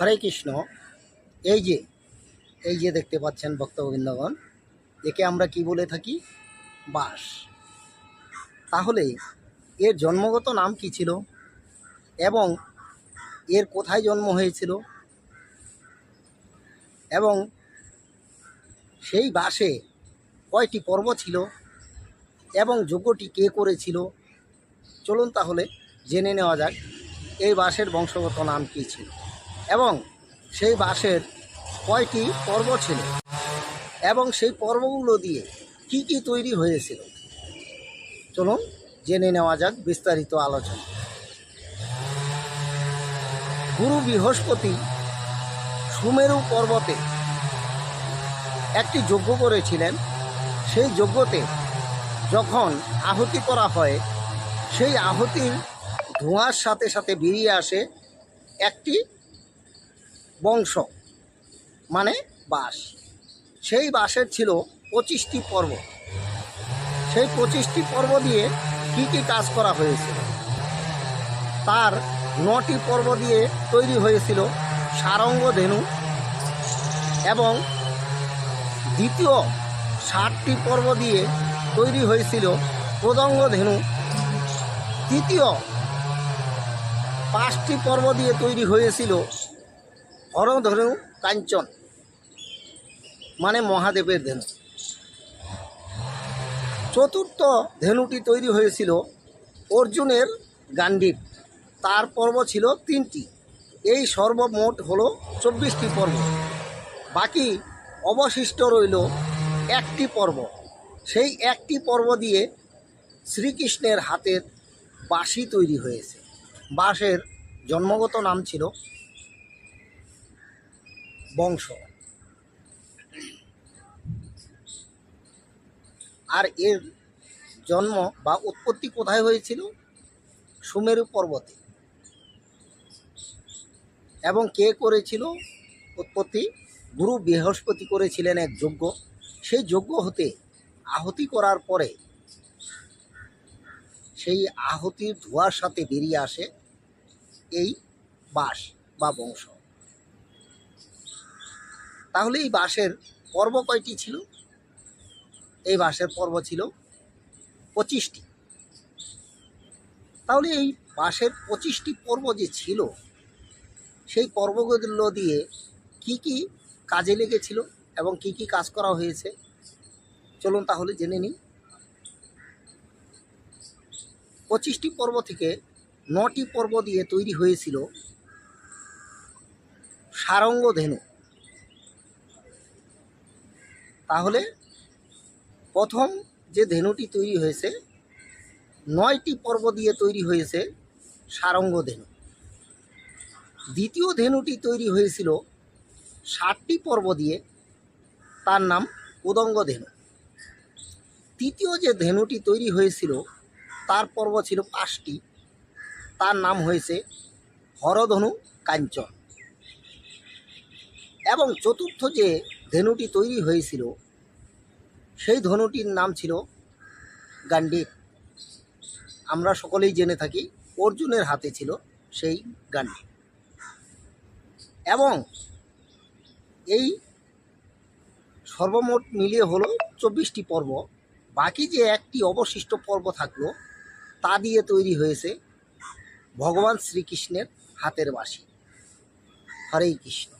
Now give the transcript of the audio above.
হরে কৃষ্ণ। এই যে এই যে দেখতে পাচ্ছেন ভক্তবৃন্দগণ একে আমরা কি বলে থাকি? বাস। তাহলে এর জন্মগত নাম কি ছিল? এবং এর কোথায় জন্ম হয়েছিল? এবং সেই বাসে কয়টি পর্ব ছিল? এবং যজ্ঞটি কে করেছিল? চলুন তাহলে জেনে নেওয়া যাক, এই বাসের বংশগত নাম কী ছিল। এবং সেই বাসের কয়টি পর্ব ছিল এবং সেই পর্বগুলো দিয়ে কি কি তৈরি হয়েছিল? চলুন জেনে নেওয়া যাক বিস্তারিত আলোচনা। গুরু বৃহস্পতি সুমেরু পর্বতে একটি যজ্ঞ করেছিলেন। সেই যজ্ঞতে যখন আহুতি করা হয়, সেই আহুতির ধোঁয়ার সাথে সাথে বেরিয়ে আসে একটি বংশ মানে বাস। সেই বাসের ছিল পঁচিশটি পর্ব। সেই পঁচিশটি পর্ব দিয়ে কি কি কাজ করা হয়েছিল? তার নটি পর্ব দিয়ে তৈরি হয়েছিল সারঙ্গ ধেনু এবং দ্বিতীয় ষাটটি পর্ব দিয়ে তৈরি হয়েছিল প্রদঙ্গ ধেনু তৃতীয় পাঁচটি পর্ব দিয়ে তৈরি হয়েছিল হরধনু কাঞ্চন। মানে মহাদেবের ধেনু চতুর্থ ধেনুটি তৈরি হয়েছিল অর্জুনের গান্ডীব তার পর্ব ছিল তিনটি। এই সর্বমোট হলো চব্বিশটি পর্ব। বাকি অবশিষ্ট রইল একটি পর্ব। সেই একটি পর্ব দিয়ে শ্রীকৃষ্ণের হাতের বাঁশি তৈরি হয়েছে। বাঁশের জন্মগত নাম ছিল বংশ। আর এর জন্ম বা উৎপত্তি কোথায় হয়েছিল? সুমেরু পর্বতে। এবং কে করেছিল? উৎপত্তি? গুরু বৃহস্পতি করেছিলেন এক যজ্ঞ। সেই যজ্ঞ হতে আহুতি করার পরে সেই আহুতির ধোঁয়ার সাথে বেরিয়ে আসে এই বাস বা বংশ। তাহলে এই বাঁশের পর্ব কয়টি ছিল? এই বাঁশের পর্ব ছিল পঁচিশটি। তাহলে এই বাঁশের পঁচিশটি পর্ব যে ছিল, সেই পর্বগুলো দিয়ে কি কি কাজে লেগেছিল এবং কি কি কাজ করা হয়েছে? চলুন তাহলে জেনে নিই। পঁচিশটি পর্ব থেকে নটি পর্ব দিয়ে তৈরি হয়েছিল সারঙ্গ ধেনু তাহলে প্রথম যে ধেনুটি তৈরি হয়েছে, নয়টি পর্ব দিয়ে তৈরি হয়েছে সারঙ্গ ধেনু। দ্বিতীয় ধেনুটি তৈরি হয়েছিল ষাটটি পর্ব দিয়ে, তার নাম উদঙ্গ ধেনু। তৃতীয় যে ধেনুটি তৈরি হয়েছিল, তার পর্ব ছিল পাঁচটি, তার নাম হয়েছে হরধনু কাঞ্চন। এবং চতুর্থ যে ধেনুটি তৈরি হয়েছিল। সেই ধনুটির নাম ছিল গান্ডীব। আমরা সকলেই জেনে থাকি অর্জুনের হাতে ছিল সেই গান্ডীব। এবং এই সর্বমোট মিলিয়ে হলো চব্বিশটি পর্ব। বাকি যে একটি অবশিষ্ট পর্ব থাকল, তা দিয়ে তৈরি হয়েছে ভগবান শ্রীকৃষ্ণের হাতের বাসি হরেই কৃষ্ণ।